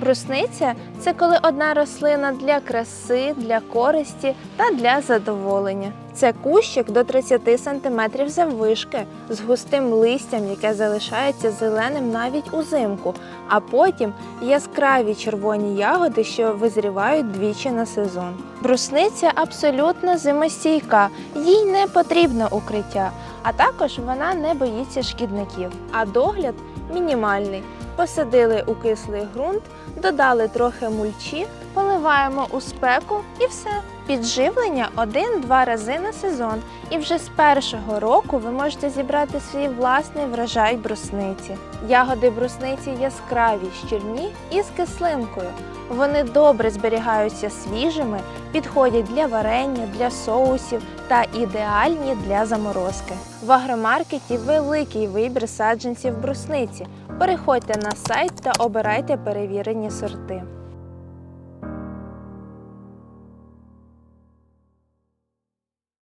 Брусниця це коли одна рослина для краси, для користі та для задоволення. Це кущик до 30 см заввишки з густим листям, яке залишається зеленим навіть узимку, а потім яскраві червоні ягоди, що визрівають двічі на сезон. Брусниця абсолютно зимостійка, їй не потрібне укриття, а також вона не боїться шкідників. А догляд мінімальний. Посадили у кислий ґрунт, додали трохи мульчі, поливаємо у спеку і все. Підживлення один-два рази на сезон. І вже з першого року ви можете зібрати свій власний врожай брусниці. Ягоди брусниці яскраві, щільні і з кислинкою. Вони добре зберігаються свіжими, підходять для варення, для соусів та ідеальні для заморозки. В агромаркеті великий вибір саджанців брусниці. Переходьте на сайт та обирайте перевірені сорти.